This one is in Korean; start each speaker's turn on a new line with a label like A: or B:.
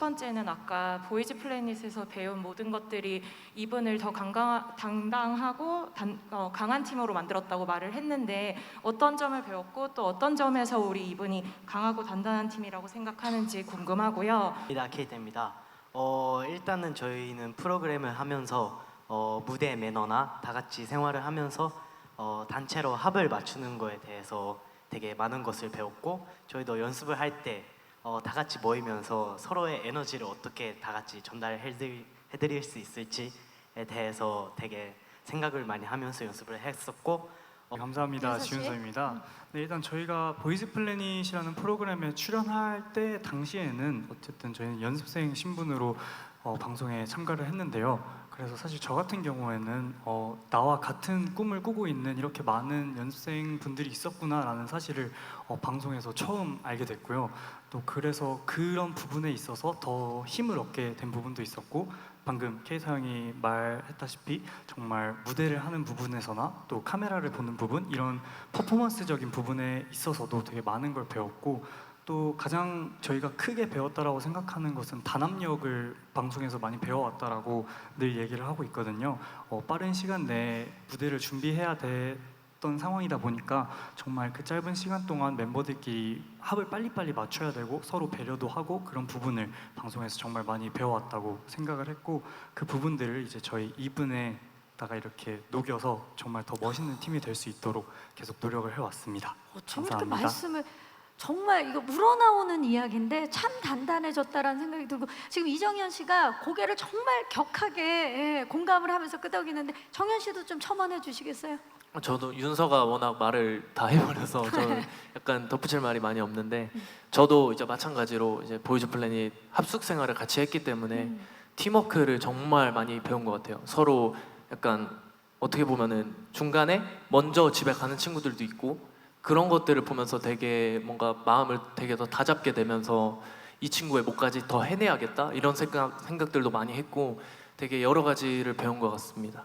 A: 번째는 아까 보이즈 플래닛에서 배운 모든 것들이 이분을 더 강강, 당당하고 단, 어, 강한 팀으로 만들었다고 말을 했는데 어떤 점을 배웠고 또 어떤 점에서 우리 이분이 강하고 단단한 팀이라고 생각하는지 궁금하고요.
B: 입니다 케이타입니다. 어 일단은 저희는 프로그램을 하면서 어, 무대 매너나 다 같이 생활을 하면서 어, 단체로 합을 맞추는 거에 대해서 되게 많은 것을 배웠고 저희도 연습을 할때 어, 다 같이 모이면서 서로의 에너지를 어떻게 다 같이 전달해드릴 해드릴 수 있을지에 대해서 되게 생각을 많이 하면서 연습을 했었고
C: 네, 감사합니다.
A: 윤서 씨.
C: 지훈서입니다. 네, 일단 저희가 보이즈 플래닛이라는 프로그램에 출연할 때 당시에는 어쨌든 저희는 연습생 신분으로 어, 방송에 참가를 했는데요. 그래서 사실 저 같은 경우에는 어, 나와 같은 꿈을 꾸고 있는 이렇게 많은 연습생 분들이 있었구나라는 사실을 어, 방송에서 처음 알게 됐고요. 또 그래서 그런 부분에 있어서 더 힘을 얻게 된 부분도 있었고 방금 케이사 형이 말했다시피 정말 무대를 하는 부분에서나 또 카메라를 보는 부분 이런 퍼포먼스적인 부분에 있어서도 되게 많은 걸 배웠고 또 가장 저희가 크게 배웠다라고 생각하는 것은 단합력을 방송에서 많이 배워왔다라고 늘 얘기를 하고 있거든요. 어, 빠른 시간 내에 무대를 준비해야 됐던 상황이다 보니까 정말 그 짧은 시간 동안 멤버들끼리 합을 빨리빨리 맞춰야 되고 서로 배려도 하고 그런 부분을 방송에서 정말 많이 배워왔다고 생각을 했고 그 부분들을 이제 저희 2분에 다가 이렇게 녹여서 정말 더 멋있는 팀이 될 수 있도록 계속 노력을 해왔습니다.
D: 어, 이렇게
C: 감사합니다.
D: 말씀을 정말 이거 우러나오는 이야기인데 참 단단해졌다라는 생각이 들고 지금 이정현 씨가 고개를 정말 격하게 예, 공감을 하면서 끄덕이는데 정현 씨도 좀 첨언해 주시겠어요?
E: 저도 윤서가 워낙 말을 다 해버려서 저는 약간 덧붙일 말이 많이 없는데 저도 이제 마찬가지로 이제 보이즈 플래닛 합숙 생활을 같이 했기 때문에
D: 음.
E: 팀워크를 정말 많이 배운 것 같아요. 서로 약간 어떻게 보면은 중간에 먼저 집에 가는 친구들도 있고 그런 것들을 보면서 되게 뭔가 마음을 되게 더 다잡게 되면서 이 친구의 목까지 더 해내야겠다 이런 생각 생각들도 많이 했고 되게 여러 가지를 배운 것 같습니다.